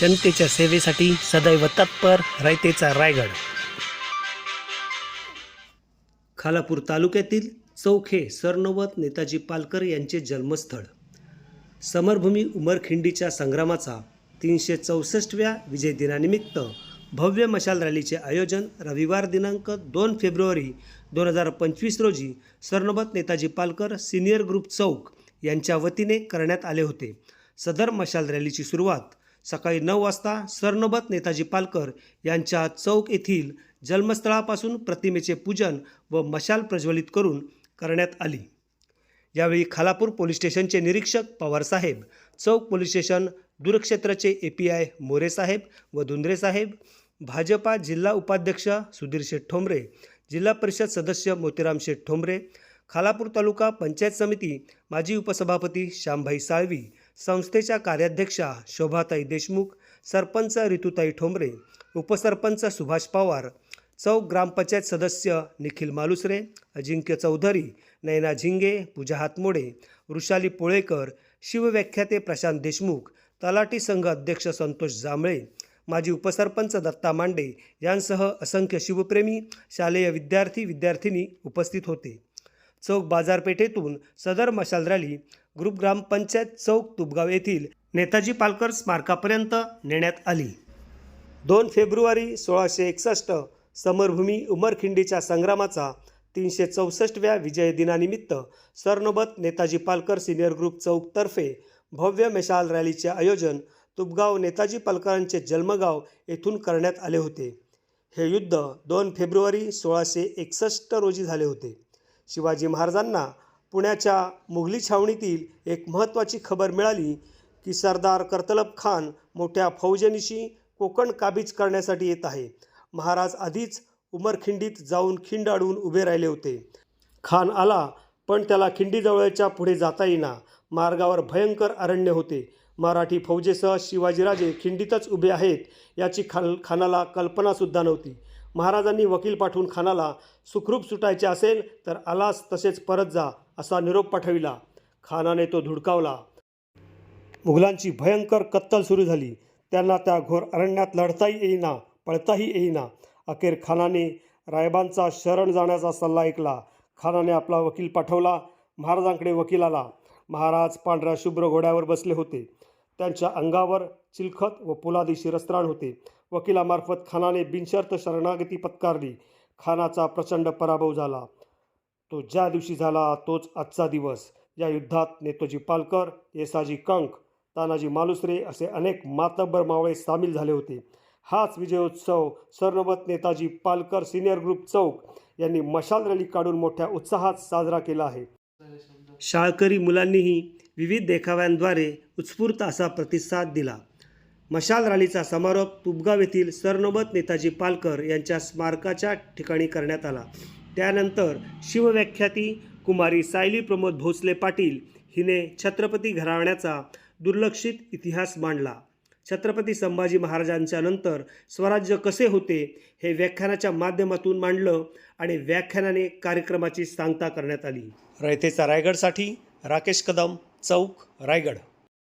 जनतेच्या सेवेसाठी सदैव तत्पर रयतेचा रायगड. खालापूर तालुक्यातील चौखे सरनोबत नेताजी पालकर यांचे जन्मस्थळ. समरभूमी उमरखिंडीच्या संग्रामाचा तीनशे चौसष्टव्या विजय दिनानिमित्त भव्य मशाल रॅलीचे आयोजन रविवार दिनांक दोन फेब्रुवारी दोन हजार पंचवीस रोजी सरनोबत नेताजी पालकर सिनियर ग्रुप चौक यांच्या वतीने करण्यात आले होते. सदर मशाल रॅलीची सुरुवात सकाळी नऊ वाजता सरनोबत नेताजी पालकर यांच्या चौक येथील जन्मस्थळापासून प्रतिमेचे पूजन व मशाल प्रज्वलित करून करण्यात आली. यावेळी खालापूर पोलीस स्टेशनचे निरीक्षक पवारसाहेब चौक पोलीस स्टेशन दूरक्षेत्राचे ए पी आय मोरेसाहेब व धुंद्रेसाहेब भाजपा जिल्हा उपाध्यक्ष सुधीर शेठ ठोंबरे जिल्हा परिषद सदस्य मोतीराम शेठ ठोंबरे खालापूर तालुका पंचायत समिती माजी उपसभापती श्यामभाई साळवी संस्थेच्या कार्याध्यक्षा शोभाताई देशमुख सरपंच ऋतुताई ठोंबरे उपसरपंच सुभाष पवार चौक ग्रामपंचायत सदस्य निखिल मालुसरे अजिंक्य चौधरी नैना झिंगे पूजा हातमोडे वृषाली पोळेकर शिवव्याख्याते प्रशांत देशमुख तलाठी संघ अध्यक्ष संतोष जांभळे माजी उपसरपंच दत्ता मांडे यांसह असंख्य शिवप्रेमी शालेय विद्यार्थी विद्यार्थिनी उपस्थित होते. चौक बाजारपेठेतून सदर मशाल रॅली ग्रुप ग्रामपंचायत चौक तुबगाव येथील नेताजी पालकर स्मारकापर्यंत नेण्यात आली. दोन फेब्रुवारी सोळाशे एकसष्ट समरभूमी उमरखिंडीच्या संग्रामाचा तीनशे चौसष्टव्या विजय दिनानिमित्त सरनोबत नेताजी पालकर सिनियर ग्रुप चौकतर्फे भव्य मशाल रॅलीचे आयोजन तुबगाव नेताजी पालकरांचे जन्मगाव येथून करण्यात आले होते. हे युद्ध दोन फेब्रुवारी सोळाशे एकसष्ट रोजी झाले होते. शिवाजी महाराजांना पुण्याच्या मुघली छावणीतील एक महत्त्वाची खबर मिळाली की सरदार कर्तलब खान मोठ्या फौजनीशी कोकण काबीज करण्यासाठी येत आहे. महाराज आधीच उमरखिंडीत जाऊन खिंड अडवून उभे राहिले होते. खान आला पण त्याला खिंडीजवळच्या पुढे जाता येईना. मार्गावर भयंकर अरण्य होते. मराठी फौजेसह शिवाजीराजे खिंडीतच उभे आहेत याची खाल खानाला कल्पनासुद्धा नव्हती. महाराजांनी वकील पाठवून खानाला सुखरूप सुटायचे असेल तर आलास तसेच परत जा. असा निरोप पाठविला. खानाने तो धुडकावला. मुघलांची भयंकर कत्तल सुरू झाली. त्यांना त्या घोर अरण्यात लढताही येईना पळताही येईना. अखेर खानाने रायबांचा शरण जाण्याचा सल्ला ऐकला. खानाने आपला वकील पाठवला. महाराजांकडे वकील आला. महाराज पांढऱ्या शुभ्र घोड्यावर बसले होते. त्यांच्या अंगावर चिलखत व पोलादी शिरस्त्राण होते. वकिलामार्फत खानाने बिनशर्त शरणागती पत्कारली. खानाचा प्रचंड पराभव झाला. तो ज्या दिवशी झाला तोच आजचा दिवस. या युद्धात नेतोजी पालकर येसाजी कंक तानाजी मालुसरे असे अनेक मातब्बर मावळे सामील झाले होते. हाच विजयोत्सव सरनोबत नेताजी पालकर सिनियर ग्रुप चौक यांनी मशाल रॅली काढून मोठ्या उत्साहात साजरा केला आहे. शाळकरी मुलांनीही विविध देखाव्यांद्वारे उत्स्फूर्त असा प्रतिसाद दिला. मशाल रॅलीचा समारोप तुबगाव येथील सरनोबत नेताजी पालकर यांच्या स्मारकाच्या ठिकाणी करण्यात आला. त्यानंतर शिवव्याख्याती कुमारी सायली प्रमोद भोसले पाटील हिने छत्रपती घराण्याचा दुर्लक्षित इतिहास मांडला. छत्रपती संभाजी महाराजांच्या नंतर स्वराज्य कसे होते हे व्याख्यानाच्या माध्यमातून मांडलं आणि व्याख्यानाने कार्यक्रमाची सांगता करण्यात आली. रयतेचा रायगडसाठी राकेश कदम चौक रायगड.